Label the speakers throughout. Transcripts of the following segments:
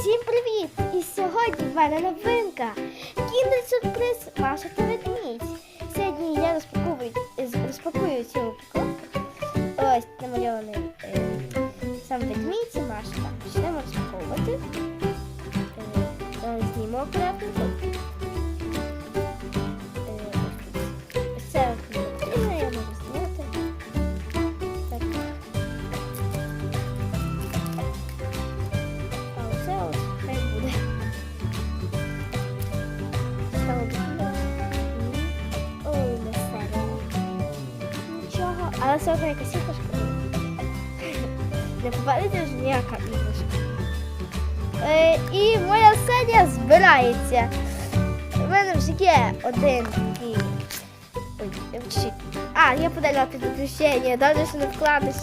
Speaker 1: Всім привіт! І сьогодні в мене новинка. Кіндер сюрприз Маша та ведмідь. Сьогодні я розпакую, розпакую цю упаковку. Ось намальований е, сам ведмідь і Маша. Почнемо розпаковувати. Е, зніму. Але все одно якась іграшка. Не попадеться ж ніяка іграшка. Е, і моя серія збирається. У мене вже є один такий. Ой, я А, я подала підключення, добре, що не вкладеш.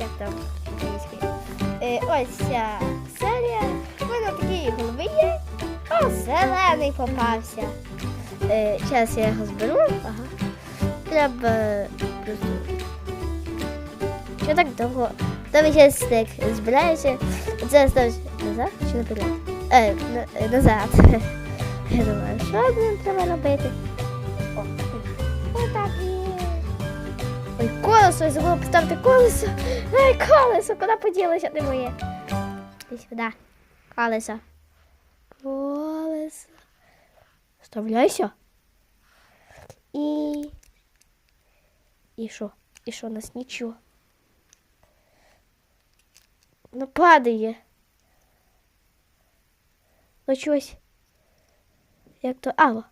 Speaker 1: Як там? Е, ось ця серія. У мене такі голови є. О, зелений попався. Е, зараз я його зберу. Ага. Треба просто. Що так довго? Там ще стик збирається. Це ставиш назад чи наперед? Е, е, назад. Я думаю, що з ним треба робити? О, отак є. Ой, колесо, я забула поставити колесо. Ай, колесо, куди поділося ти моє? Іди сюди. Колесо. Колесо. Вставляйся. І. І що? І що, у нас нічого. Ну, падає. Ну чогось. Як то. Алло.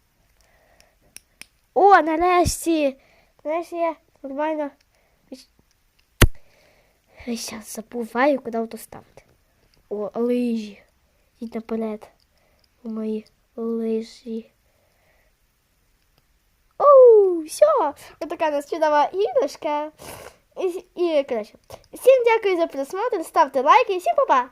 Speaker 1: О, нарешті! Нарешті я нормально. Я зараз забуваю, куди авто ставити. О, лижі. Йдіть наперед. У мої лижі. Оу, все. У нас чудова іграшка. І, і коротше, всім дякую за просмотр, ставте лайки і всім па-па!